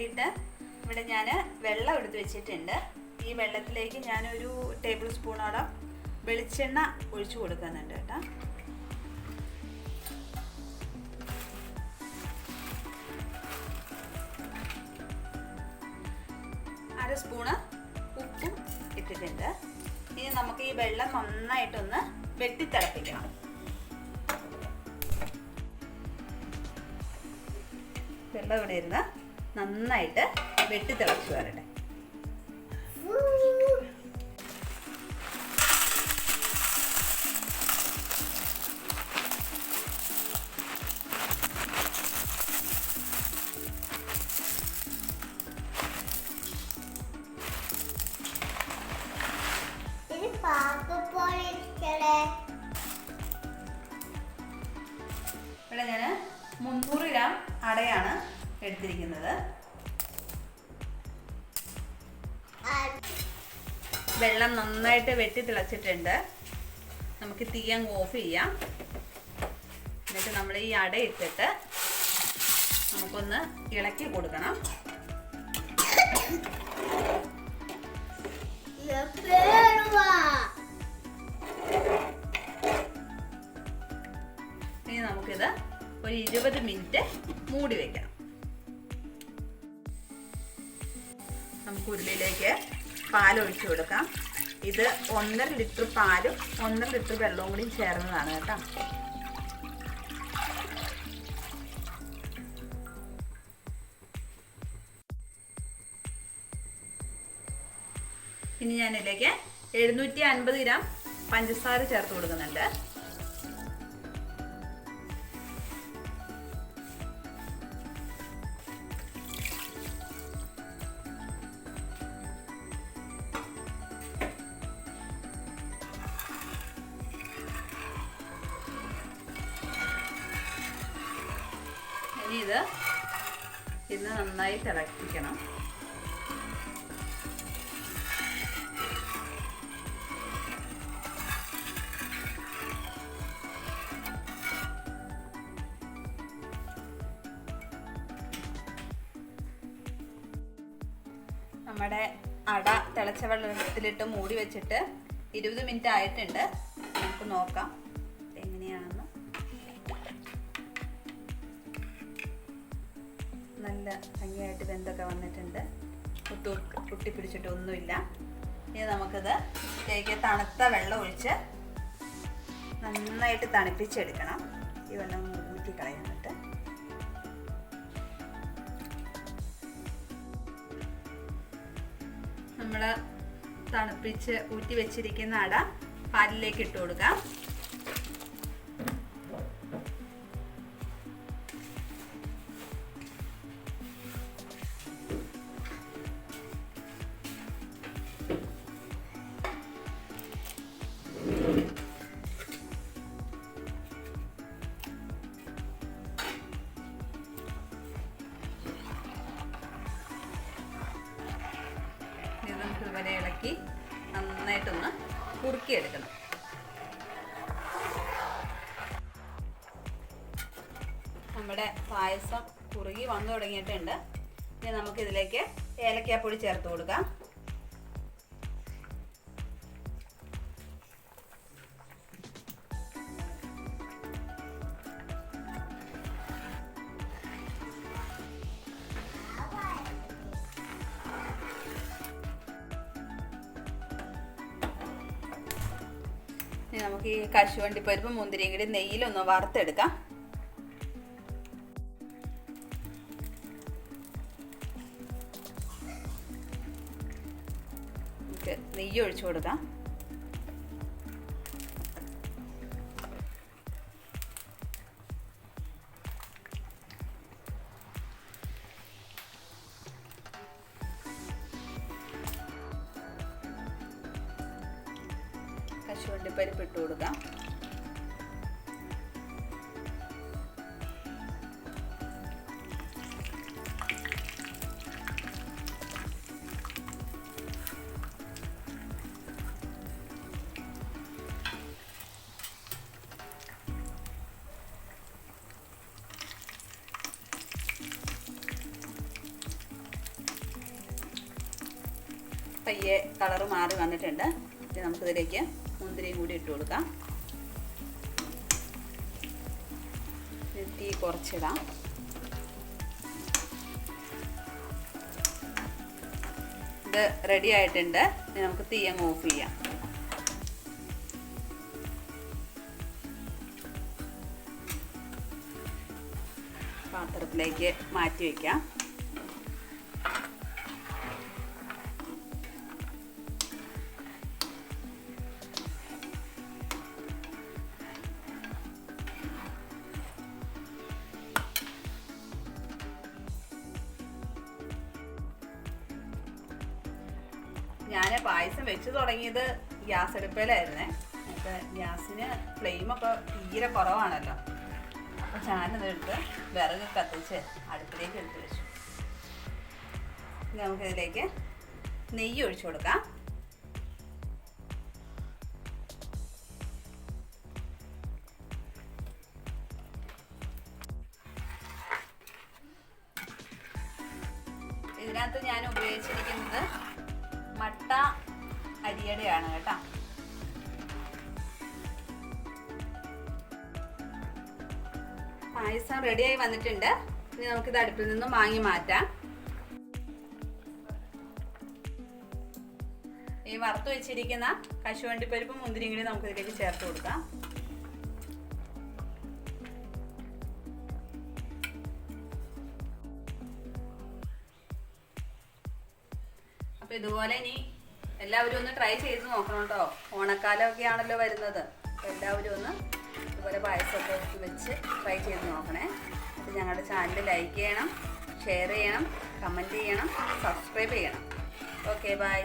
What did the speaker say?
വേണ്ടിയിട്ട് ഇവിടെ ഞാൻ വെള്ളം എടുത്ത് വെച്ചിട്ടുണ്ട്. ഈ വെള്ളത്തിലേക്ക് ഞാനൊരു ടേബിൾ സ്പൂണോളം വെളിച്ചെണ്ണ ഒഴിച്ചു കൊടുക്കുന്നുണ്ട് കേട്ടോ. അര സ്പൂണ് ഉപ്പും ഇട്ടിട്ടുണ്ട്. ഇനി നമുക്ക് ഈ വെള്ളം നന്നായിട്ടൊന്ന് വെട്ടിത്തിളപ്പിക്കണം. വെള്ളം ഇവിടെ ഇരുന്ന് നന്നായിട്ട് വെട്ടി വരട്ടെ. പോലെ ഇരിക്കണേ ഇവിടെ ഞാൻ മുന്നൂറ് ഗ്രാം അടയാണ് എടുത്തിരിക്കുന്നത്. വെള്ളം നന്നായിട്ട് വെട്ടി തിളച്ചിട്ടുണ്ട്. നമുക്ക് തീ അങ്ങ് ഓഫ് ചെയ്യാം. എന്നിട്ട് നമ്മൾ ഈ അട ഇട്ടിട്ട് നമുക്കൊന്ന് ഇളക്കി കൊടുക്കണം. ഇനി നമുക്കിത് ഒരു ഇരുപത് മിനിറ്റ് മൂടി വെക്കണം നമുക്ക് ഉരുളിയിലേക്ക് പാൽ ഒഴിച്ചു കൊടുക്കാം. ഇത് ഒന്നര ലിറ്റർ പാലും ഒന്നര ലിറ്റർ വെള്ളവും കൂടി ചേർന്നതാണ് കേട്ടോ. ഇനി ഞാനിതിലേക്ക് എഴുന്നൂറ്റി അൻപത് ഗ്രാം പഞ്ചസാര ചേർത്ത് കൊടുക്കുന്നുണ്ട്. ഇനി ഇത് ഇന്ന് നന്നായി തിളപ്പിക്കണം. നമ്മുടെ അട തിളച്ച വെള്ളത്തിലിട്ട് മൂടി വെച്ചിട്ട് ഇരുപത് മിനിറ്റ് ആയിട്ടുണ്ട്. നമുക്ക് നോക്കാം. എങ്ങനെയാണെന്ന്. നല്ല ഭംഗിയായിട്ട് വെന്തൊക്കെ വന്നിട്ടുണ്ട്? കുത്തു കുട്ടിപ്പിടിച്ചിട്ടൊന്നുമില്ല ഇനി നമുക്കത് ഇതിലേക്ക് തണുത്ത വെള്ളം ഒഴിച്ച് നന്നായിട്ട് തണുപ്പിച്ചെടുക്കണം. ഈ വെള്ളം ഊറ്റി കളയുന്നിട്ട് നമ്മൾ തണുപ്പിച്ച് ഊറ്റി വെച്ചിരിക്കുന്ന അട പാലിലേക്ക് ഇട്ട് കൊടുക്കാം. ഇത് ഇതുവരെ ഇളക്കി നന്നായിട്ടൊന്ന് കുറുക്കിയെടുക്കണം. നമ്മുടെ പായസം കുറുകി വന്നു തുടങ്ങിയിട്ടുണ്ട്. ഇനി നമുക്കിതിലേക്ക് ഏലക്കാപ്പൊടി ചേർത്ത് കൊടുക്കാം. നമുക്ക് ഈ കശുവണ്ടി പരിപ്പ് മുന്തിരിയും കൂടി നെയ്യിലൊന്ന് വറുത്തെടുക്കാം. നെയ്യ് ഒഴിച്ചു കൊടുക്കാം. കുറച്ച് ഉണ്ടിപ്പരിപ്പ് ഇട്ട് കൊടുക്കാം കളറ് മാറി വന്നിട്ടുണ്ട്. ഇനി നമുക്കിതിലേക്ക് മുന്തിരിയും കൂടി ഇട്ട് കൊടുക്കാം. തീ കുറച്ചിടാം. ഇത് റെഡി ആയിട്ടുണ്ട്. നമുക്ക് തീ അങ്ങ് ഓഫ് ചെയ്യാം. പാത്രത്തിലേക്ക് മാറ്റി വയ്ക്കാം ഞാൻ പായസം വെച്ച് തുടങ്ങിയത് ഗ്യാസ് അടുപ്പിലായിരുന്നേ. അപ്പോൾ ഗ്യാസിന് ഫ്ലെയിമൊക്കെ തീരെ കുറവാണല്ലോ. അപ്പോൾ ഞാനതെടുത്ത് വിറക് കത്തിച്ച് അടുപ്പിലേക്ക് എടുത്ത് വെച്ചു. നമുക്കിതിലേക്ക് നെയ്യ് ഒഴിച്ചു കൊടുക്കാം. ഇതിനകത്ത് ഞാൻ ഉപയോഗിച്ചിരിക്കുന്നത് മട്ട അരിയടയാണ് കേട്ടോ. പായസം റെഡിയായി വന്നിട്ടുണ്ട്. ഇനി നമുക്കിത് അടുപ്പിൽ നിന്നും വാങ്ങി മാറ്റാം. ഈ വറുത്ത് വെച്ചിരിക്കുന്ന കശുവണ്ടിപ്പരിപ്പും മുന്തിരിയും കൂടി നമുക്ക് ഇതിലേക്ക് ചേർത്ത് കൊടുക്കാം. അപ്പൊ ഇതുപോലെ ഇനി എല്ലാവരും ഒന്ന് ട്രൈ ചെയ്ത് നോക്കണം കേട്ടോ ഓണക്കാലമൊക്കെ ആണല്ലോ വരുന്നത്. എല്ലാവരും ഒന്ന് ഇതുപോലെ പായസമൊക്കെ വെച്ച് ട്രൈ ചെയ്ത് നോക്കണേ. അപ്പോൾ ഞങ്ങളുടെ ചാനൽ ലൈക്ക് ചെയ്യണം ഷെയർ ചെയ്യണം കമന്റ് ചെയ്യണം സബ്സ്ക്രൈബ് ചെയ്യണം. Okay bye